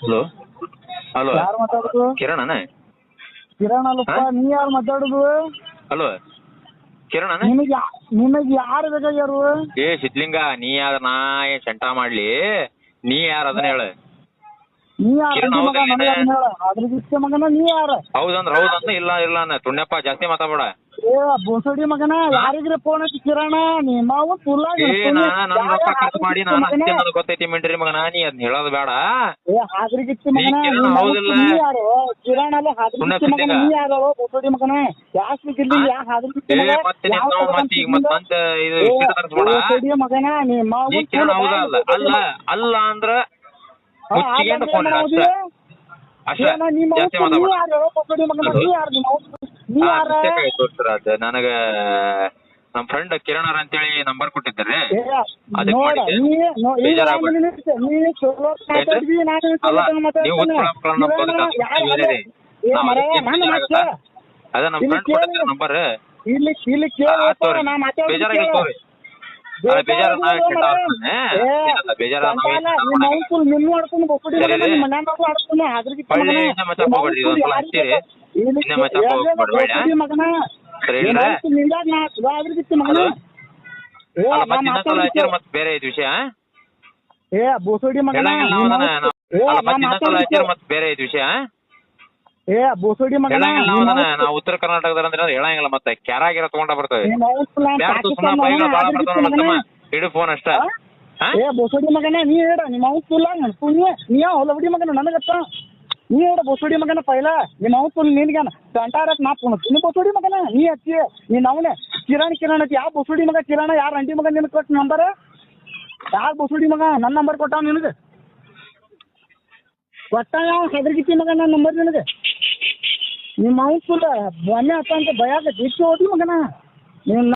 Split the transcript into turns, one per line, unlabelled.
Hello hello
ಯಾರು ಮಾತಾಡುದು?
ಕಿರಣನ?
ಕಿರಣ್ ಅಲ್ಲಪ್ಪ ನೀ ಯಾರು ಮಾತಾಡುದು?
ಹಲೋ ಕಿರಣನ?
ನಿಮಗೆ ಯಾ- ನಿನಗೆ ಯಾರು ಬೇಕಾಗ್ಯಾರು?
ಏ ಸಿದ್ಲಿಂಗ ನೀ ಯಾರ ನಾ ಏನ್ ಶಂಟ ಮಾಡ್ಲಿ? ನೀ ಯಾರ ಅದನ್ನ ಹೇಳ.
ನೀ ಯಾರು?
ಕಿರಣ್
ಮಗ
ಹೌದಾ
ನನಗೆ ಹೇಳ ಅದ್ರ ಮಗನ ನೀ ಯಾರ?
ಹೌದಂದ್ರ ಹೌದಂತ ಇಲ್ಲ ಇಲ್ಲ ಅನ್ನ. ತುಣ್ಯಪ್ಪ ಜಾಸ್ತಿ ಮಾತಾಡ್ಬೇಡ.
ಏ ಬೋಸಡಿ ಮಗನ ಯಾರಿಗ್ರಿ ಫೋನ್ ಹಚ್ಚಿ ಕಿರಣ? ನಿಮ್ಮವು ತುಲ್ಲ
ಏ ನಾ ನನ್ ರೊಕ್ಕ ಖರ್ಚು ಮಾಡಿ ನಾನು ನನಗೆ ಗೊತ್ತೈತಿ ಮಿಂಟ್ರಿ ಮಗನ ನೀ ಅದ್ನ ಹೇಳೋದು ಬೇಡ.
ಏ ಹಾದ್ರಿಗಿತ್ತಿ ಮಗನ
ಹೌದಿಲ್ಲ?
ಯಾರು? ಕಿರಣ ಅಲ್ಲ ಹಾದ್ರಿಗಿತ್ತಿ ಮಗನ ನೀ ಯಾರು? ಬೋಸಡಿ ಮಗನ ಜಾಸ್ತಿ
ಇಲ್ಲಿ
ಯಾ ಹಾದ್ರಿಗಿತ್ತಿ
ಮಗನ?
ಮಗ
ಮತ್ತೆ ನಾವು ಮತ್ತೆ ಈಗ ಮತ್ತೆ ಮತ್ತೆ ಇದು ಇಷ್ಟ್ ತರ್ಸ್ಬೇಡ
ಬೋಸಡಿ ಮಗನ
ನಿಮ್ಮ ಕಿರಣ ಹೌದಾ ಅಲ್ಲ? ಅಲ್ಲ ಅಂದ್ರ ಮುಚ್ಚಿಗೆಂಡು ಫೋನ್ ಇಡ ಮಗನ ಅಷ್ಟ. ಜಾಸ್ತಿ ಮಾತಾಡ್ಬೇಡ. ನನಗ ನಮ್ ಫ್ರೆಂಡ್ ಕಿರಣರ್ ಅಂತೇಳಿ ನಂಬರ್ ಕೊಟ್ಟಿದ್ದಾರೆ. ಅದಕ್ಕೆ ಮಾಡಿದ್ದೆ. ಬೇಜಾರಾಗ್ಬೇಡ. ಅಲ್ಲ ನೀವು ಉತ್ಪನ್ನ ಬದುಕ ಅದ ನಮ್ ಫ್ರೆಂಡ್ ಕೊಟ್ಟಿದ್ದಾರೆ ನಂಬರ್
ಇಲ್ಲಿ ಇಲ್ಲಿ
ತೋರಿ. ಬೇಜಾರಾಗಿ ತೋರಿ. ಅಲ್ಲ ಬೇಜಾರ ನಾ ಕೆಟ್ಟ ಆಡ್ತಾನೆ? ಏನಲ್ಲ ಬೇಜಾರ ಹೊಳ್ಳಿ ಇನ್ನೇ ಮಚ್ಚಪ್ಪ ಹೋಗ್ಬೇಡ್ರಿ ಒಂದ್ಸಲ ಹಚ್ಚಿರಿ ಇನ್ನೇ ಮಚ್ಚಪ್ಪ ಹೋಗ್ಬೇಡ್ರಿ ಸರಿ ಇಲ್ರಿ. ಹಲೋ? ಅಲ್ಲ ಮತ್ತೆ ಇನ್ನೊಂದ್ಸಲ ಹಚ್ಚಿರ ಮತ್ತೆ ಬೇರೆ ಐತಿ ವಿಷಯ?
ಏ ಬೋಸೋಡಿ ಮಗನ
ಹೇಳಂಗಿಲ್ಲ ನಾವು ಅದನ್ನ ನಾವು- ಅಲ್ಲ ಮತ್ತೆ ಇನ್ನೊಂದ್ಸಲ ಹಚ್ಚಿರ ಮತ್ತೆ ಬೇರೆ ಐತಿ ವಿಷಯ?
ಏ ಬೋಸೋಡಿ ಮಗನ
ಹೇಳಂಗಿಲ್ಲ ನಾವು ಅದನ್ನ ನಾವು ಉತ್ತರ ಕರ್ನಾಟಕದ ಅಂದ್ರೆ ಹೇಳಂಗಿಲ್ಲ ಮತ್ತೆ. ಕ್ಯಾರಾಗಿರ ತಗೊಂಡ ಬರ್ತೇವೆ. ಬ್ಯಾಡ ಸುಮ್ಮನೆ ಬೈಗಳು ಭಾಳ ಬರ್ತಾವ ಮತ್ತಮ್ಮ. ಇಡು ಫೋನ್ ಅಷ್ಟ.
ಏ ಬೋಸೋಡಿ ಮಗನ ನೀ ಹೇಳ ನಿಮ್ಮ ಅವ್ನ ಫುಲ್ ನೀ ನೀ ಹೊಲಬಡಿ ಮಗನ ನನಗತ್ತ? ನೀ ಹೇಳ ಬೋಸಡಿ ಮಗನ ಪೈಲ ನಿಮ್ಮ ಅವ್ ತುಲ್ ನಿನ್ಗೇನ ಕಂಟಾರಕ್ ನಾ ಪುಣ ನೀ ಬೋಸಡಿ ಮಗನ, ನೀ ಹಚ್ಚಿ ನೀನ್ ಅವನೇ. ಕಿರಾಣಿ ಕಿರಣ್ ಹಚ್ಚಿ ಯಾವ ಬೋಸಡಿ ಮಗ ಕಿರಣ, ಯಾರ ಅಂಡಿ ಮಗ ನಿನ್ ಕೊಟ್ಟ ನಂಬರ್? ಯಾರ ಬೋಸಡಿ ಮಗ? ನನ್ನ ನಂಬರ್ ಕೊಟ್ಟ ನಿನಗೆ? ಕೊಟ್ಟ ಯಾವ ಹೆದರ್ಗಿತ್ತಿ ಮಗ ನನ್ನ ನಂಬರ್ ನಿನಗೆ? ನಿಮ್ಮ ಅವ್ ತುಲ್ಲ ಮೊನ್ನೆ ಹತ್ತ ಅಂತ ಭಯ ಆಗತ್ತೆ ಇಟ್ಟು ಹೋದಿ ಮಗನ. ನೀನ್